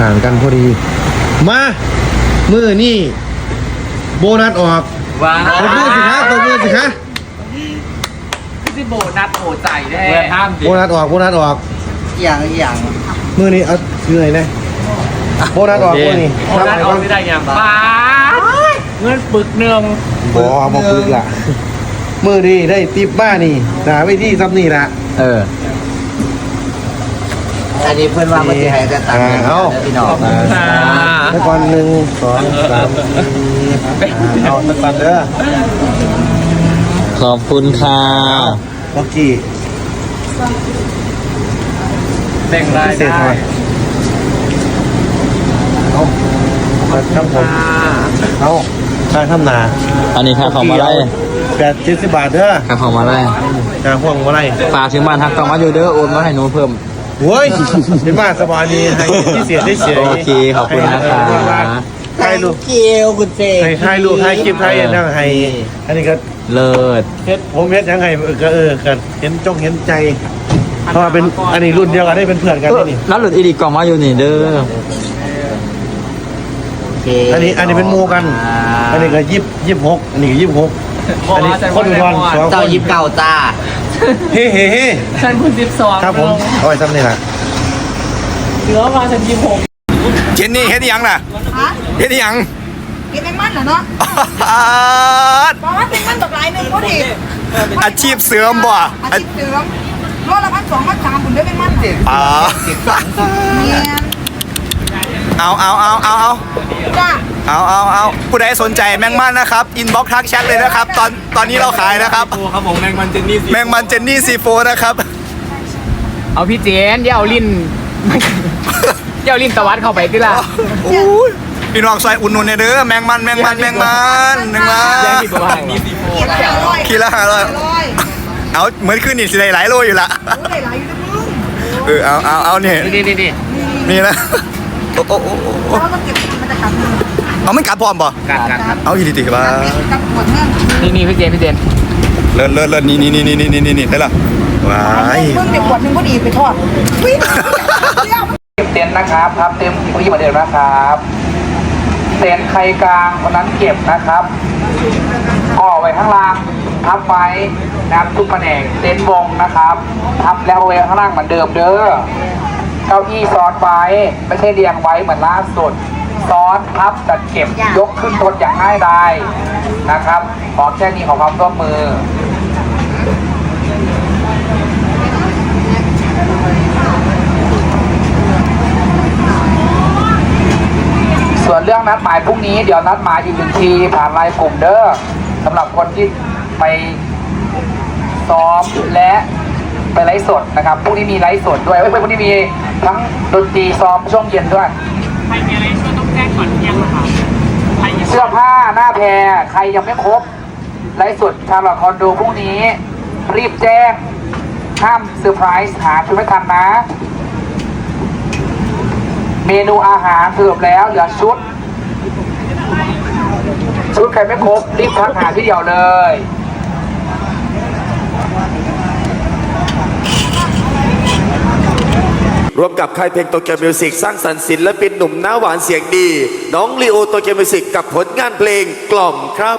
ห่างกันพอดี มามือนี่โบนัสออกว้าตบมือสิคะตบมือสิคะซิโบนัสโหใจแท้เพื่อนห้ามดิโบนัสออกโบนัสออกอย่างอย่างมือนี่เอาชื่ออะไรนะโบนัสออกมือนี่โบนัสออกไม่ได้ยังป้าเงินปึกเนืองบอเอามาปึกละมือนี่ได้ติปบ้านี่หาไว้ที่ซับนี่ละเออ อันนี้เพื่อนว่ามันจะให้กันตังค์อ่าเอาพี่น้องตะกอนหนึ่งสองสามสี่ห้าเอาตะกอนเด้อขอบคุณค่ะล็อกกี้แบ่งรายพิเศษหได้น่อยเอาเอาครับผมเอาค่าทำนา อันนี้ค่าของมาไล่แปดเจ็ดสิบบาทเด้อค่าของมาไล่ค่าพวงมาไล่ฝากถึงบ้านทักต้องมาอยู่เด้อโอนมาให้หนูเพิ่ม โว้ยเป็นมาสบายดีให้พิเศษได้เฉยโอเคขอบคุณนะคะให้ลูกเกียวคุณเจให้ให้ลูกให้คลิปให้นั่งให้อันนี้ก็เลิศเฮ็ดผมเฮ็ดยังไงเออก็เออกันเห็นจงเห็นใจเพราะว่าเป็นอันนี้รุ่นเดียวกันได้เป็นเพื่อนกันเออนี่แล้วหลุดอีดีกล่องมาอยู่นี่เด้ออันนี้อันนี้เป็นหมูกัน อันนี้ก็ยิบยิบหกอันนี้ก็ยิบหกอันนี้คนอุดรสองคเจ้านยิบเก่าตา เฮ้เฮ้เฮ้ฉันคุณสิบสองครับผมเอาไว้ซ้ำนี่แหละเหลือมาฉันยี่หกเจนนี่เฮ็ดอิหยังน่ะฮะเฮ็ดอิหยังกินแมงมันเหรอเนาะอาดบอกว่าแมงมันตกหลายหนึ่งก็ดีอาชีพเสริมบ่อาชีพเสริมโลละพันสองพันสามคุณได้แมงมันเหรออ่าเนี่ยเอาเอาเอาเอาเอาจ้า เอาเอาเอาผู้ใดสนใจแมงมันนะครับ อินบ็อกทักแชทเลยนะครับ ตอนตอนนี้เราขายนะครับโอ้ครับผมแมงมันเจนนี่แมงมันเจนนี่ซีโฟนะครับ เอาพี่เจนเดี๋ยวเอาลิ้น เดี๋ยวเอาลิ้นตะวัดเข้าไปที่ละโอ้ยพี่น้องซอยอุ่นนุนเนี่ยเด้อแมงมันแมงมันแมงมันแมงมัแย่งนที่ตัวให้มีซีโฟขีดละห้าร้อยขีดละห้าร้อยร้อยเอาเหมือนขึ้นนี่สิได้หลายโลอยู่ละโอ้ยหลายอยู่นะมึงเออเอาเอาเอาเนี่ยนี่นี่นี่นี่นะโอ้โอ้โอ้โอ้โอ้เราต้องเก็บมันจะกลับเงิน เอาไม่กัดพร้อมป่ะกัดกัดกัดเอาอีดีดีว่ากับขวดเงินนี่นี่พี่เจนพี่เจนเลิศเลิศเลิศนี่นี่นี่นี่นี่นี่นี่ได้ละว้ายมึงเดี๋ยวขวดหนึ่งก็ดีไปทอดวิ่งเดี๋ยวเต็นนะครับครับเต็มที่เหมือนเดิมนะครับเต็นใครกลางคนนั้นเก็บนะครับก่อไว้ข้างล่างทับไว้นะครับทุกแผนกเต็นท์วงนะครับทับแล้วเอาไว้ข้างล่างเหมือนเดิมเด้อเก้าอี้ซ้อนไว้ไม่ใช่เรียงไว้เหมือนล่าสุด ซ้อนทับจัดเก็บยกขึ้นรถอย่างง่ายดายนะครับขอแค่นี้ขอความร่วมมือส่วนเรื่องนัดหมายพรุ่งนี้เดี๋ยวนัดหมายอีกหนึ่งทีผ่านไลน์กลุ่มเด้อสำหรับคนที่ไปซ้อมและไปไลฟ์สดนะครับพรุ่งนี้มีไลฟ์สดด้วยเอ้ยพรุ่งนี้มีทั้งดนตรีซ้อมช่วงเย็นด้วย ใครมีอะไรองแจ้งก่อนยังเสื้อผ้าหน้าแพรใครยังไม่ครบไลฟ์สดชาร์ลอตคอนโดพรุ่งนี้ รีบแจ้งห้ามเซอร์ไพรส์หาชุดไม่ทันนะ เมนูอาหารเสิร์ฟแล้วเหลือชุด ชุดใครไม่ครบรีบทักหาที่เดียวเลย ร่วมกับค่ายเพลงโตเกียวมิวสิกสร้างสรรค์ศิลปินหนุ่มหน้าหวานเสียงดี น้องลีโอโตเกียวมิวสิกกับผลงานเพลงกล่อมครับ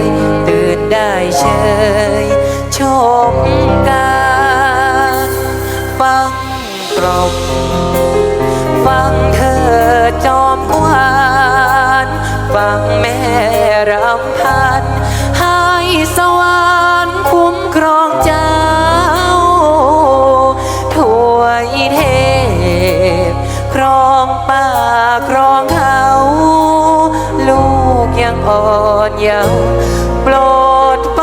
ยตื่นได้เฉยชมการฟังกรบฟังเธอจอมกวานฟังแม่รำพันให้สวรรค์คุ้มครอง อ่อนเยาว์โปรดไป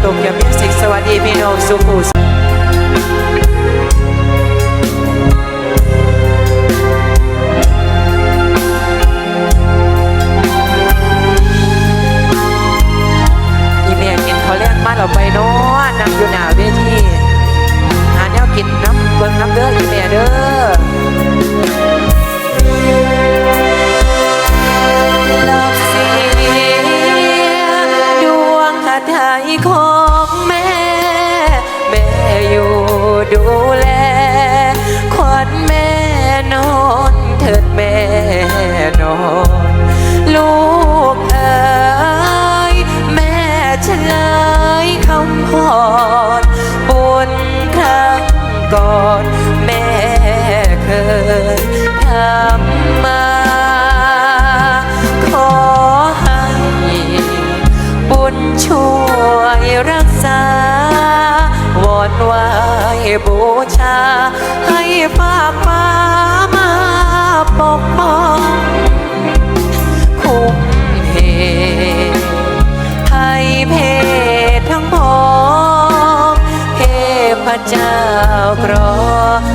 โตเกียวมิวสิกสวัสดีพี่น้องสุขุสอีเมียกินเขาเรียกมาเราไปเนาะนั่งอยู่หน้าเวทีหาแนวกินน้ำเบิ่งน้ำเด้ออีเมียเด้อ ดูแลควันแม่นอนเถิดแม่นอน ลูกเอ๋ยแม่ฉันเลยคำพรบุญครั้งก่อน แม่เคยทำมา ให้ฝากฟ้ามาปกป้องคุ้มเหตุให้เพศทั้งพองเทพเจ้ากรอ